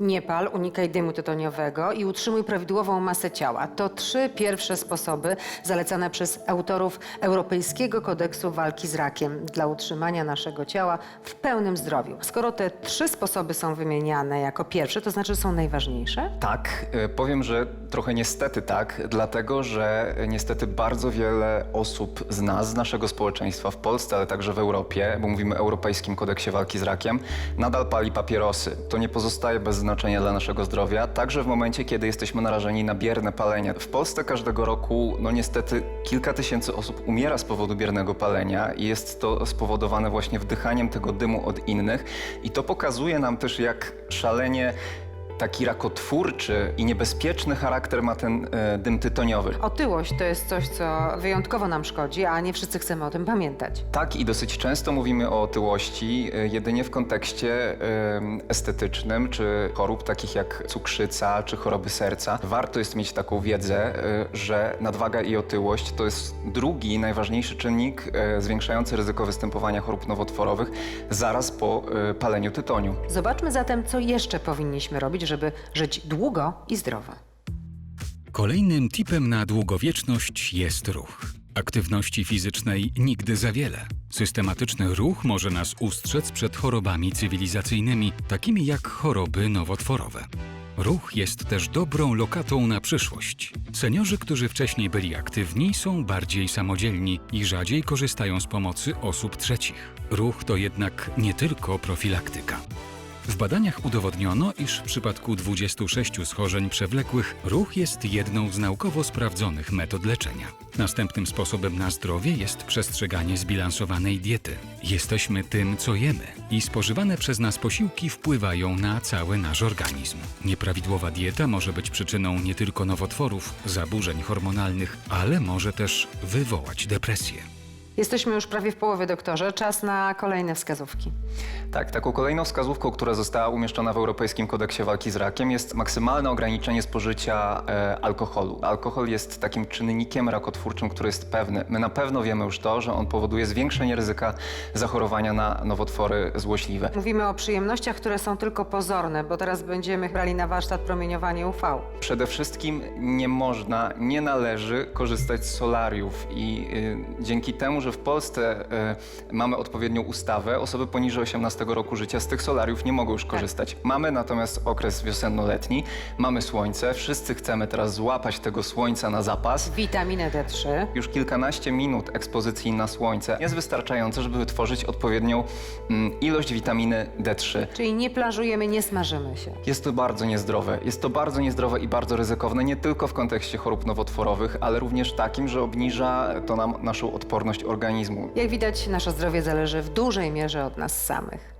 Nie pal, unikaj dymu tytoniowego i utrzymuj prawidłową masę ciała. To trzy pierwsze sposoby zalecane przez autorów Europejskiego Kodeksu Walki z Rakiem dla utrzymania naszego ciała w pełnym zdrowiu. Skoro te trzy sposoby są wymieniane jako pierwsze, to znaczy są najważniejsze? Tak, y, powiem, że trochę niestety tak, dlatego że niestety bardzo wiele osób z nas, z naszego społeczeństwa w Polsce, ale także w Europie, bo mówimy o Europejskim Kodeksie Walki z Rakiem, nadal pali papierosy. To nie pozostaje bez znaczenia dla naszego zdrowia, także w momencie, kiedy jesteśmy narażeni na bierne palenie. W Polsce każdego roku, no niestety, kilka tysięcy osób umiera z powodu biernego palenia i jest to spowodowane właśnie wdychaniem tego dymu od innych i to pokazuje nam też, jak szalenie taki rakotwórczy i niebezpieczny charakter ma ten e, dym tytoniowy. Otyłość to jest coś, co wyjątkowo nam szkodzi, a nie wszyscy chcemy o tym pamiętać. Tak i dosyć często mówimy o otyłości e, jedynie w kontekście estetycznym, czy chorób takich jak cukrzyca, czy choroby serca. Warto jest mieć taką wiedzę, e, że nadwaga i otyłość to jest drugi najważniejszy czynnik e, zwiększający ryzyko występowania chorób nowotworowych zaraz po e, paleniu tytoniu. Zobaczmy zatem, co jeszcze powinniśmy robić, żeby żyć długo i zdrowo. Kolejnym tipem na długowieczność jest ruch. Aktywności fizycznej nigdy za wiele. Systematyczny ruch może nas ustrzec przed chorobami cywilizacyjnymi, takimi jak choroby nowotworowe. Ruch jest też dobrą lokatą na przyszłość. Seniorzy, którzy wcześniej byli aktywni, są bardziej samodzielni i rzadziej korzystają z pomocy osób trzecich. Ruch to jednak nie tylko profilaktyka. W badaniach udowodniono, iż w przypadku 26 schorzeń przewlekłych ruch jest jedną z naukowo sprawdzonych metod leczenia. Następnym sposobem na zdrowie jest przestrzeganie zbilansowanej diety. Jesteśmy tym, co jemy i spożywane przez nas posiłki wpływają na cały nasz organizm. Nieprawidłowa dieta może być przyczyną nie tylko nowotworów, zaburzeń hormonalnych, ale może też wywołać depresję. Jesteśmy już prawie w połowie, doktorze. Czas na kolejne wskazówki. Tak, taką kolejną wskazówką, która została umieszczona w Europejskim Kodeksie Walki z Rakiem jest maksymalne ograniczenie spożycia e, alkoholu. Alkohol jest takim czynnikiem rakotwórczym, który jest pewny. My na pewno wiemy już to, że on powoduje zwiększenie ryzyka zachorowania na nowotwory złośliwe. Mówimy o przyjemnościach, które są tylko pozorne, bo teraz będziemy brali na warsztat promieniowanie UV. Przede wszystkim nie można, nie należy korzystać z solariów i y, dzięki temu, że w Polsce y, mamy odpowiednią ustawę, osoby poniżej 18 roku życia z tych solariów nie mogą już korzystać. Mamy natomiast okres wiosenno-letni, mamy słońce, wszyscy chcemy teraz złapać tego słońca na zapas. Witaminę D3. Już kilkanaście minut ekspozycji na słońce jest wystarczające, żeby wytworzyć odpowiednią mm, ilość witaminy D3. Czyli nie plażujemy, nie smażymy się. Jest to bardzo niezdrowe. Jest to bardzo niezdrowe i bardzo ryzykowne, nie tylko w kontekście chorób nowotworowych, ale również takim, że obniża to nam naszą odporność organizmu. Jak widać, nasze zdrowie zależy w dużej mierze od nas samych.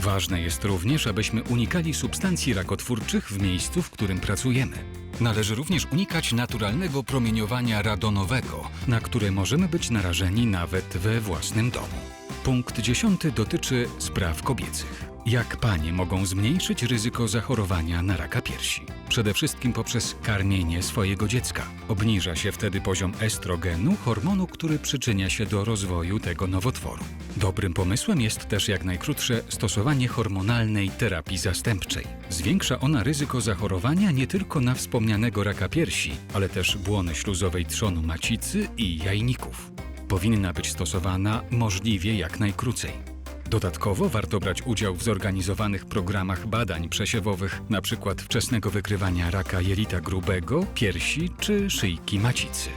Ważne jest również, abyśmy unikali substancji rakotwórczych w miejscu, w którym pracujemy. Należy również unikać naturalnego promieniowania radonowego, na które możemy być narażeni nawet we własnym domu. Punkt dziesiąty dotyczy spraw kobiecych. Jak panie mogą zmniejszyć ryzyko zachorowania na raka piersi? Przede wszystkim poprzez karmienie swojego dziecka. Obniża się wtedy poziom estrogenu, hormonu, który przyczynia się do rozwoju tego nowotworu. Dobrym pomysłem jest też jak najkrótsze stosowanie hormonalnej terapii zastępczej. Zwiększa ona ryzyko zachorowania nie tylko na wspomnianego raka piersi, ale też błony śluzowej trzonu macicy i jajników. Powinna być stosowana możliwie jak najkrócej. Dodatkowo warto brać udział w zorganizowanych programach badań przesiewowych, np. wczesnego wykrywania raka jelita grubego, piersi czy szyjki macicy.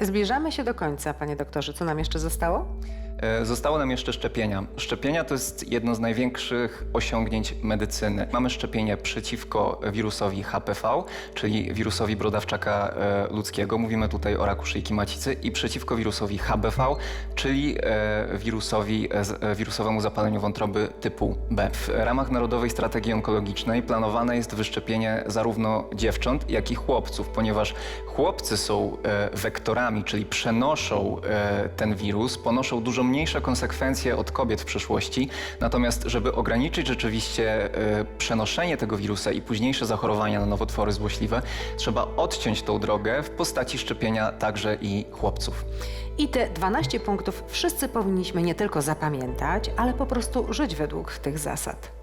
Zbliżamy się do końca, panie doktorze. Co nam jeszcze zostało? E, Zostały nam jeszcze szczepienia. Szczepienia to jest jedno z największych osiągnięć medycyny. Mamy szczepienie przeciwko wirusowi HPV, czyli wirusowi brodawczaka e, ludzkiego. Mówimy tutaj o raku szyjki macicy i przeciwko wirusowi HBV, czyli e, wirusowi, wirusowemu zapaleniu wątroby typu B. W ramach Narodowej Strategii Onkologicznej planowane jest wyszczepienie zarówno dziewcząt, jak i chłopców, ponieważ chłopcy są wektorami, czyli przenoszą ten wirus, ponoszą dużo mniejsze konsekwencje od kobiet w przyszłości. Natomiast, żeby ograniczyć rzeczywiście e, przenoszenie tego wirusa i późniejsze zachorowania na nowotwory złośliwe, trzeba odciąć tą drogę w postaci szczepienia także i chłopców. I te 12 punktów wszyscy powinniśmy nie tylko zapamiętać, ale po prostu żyć według tych zasad.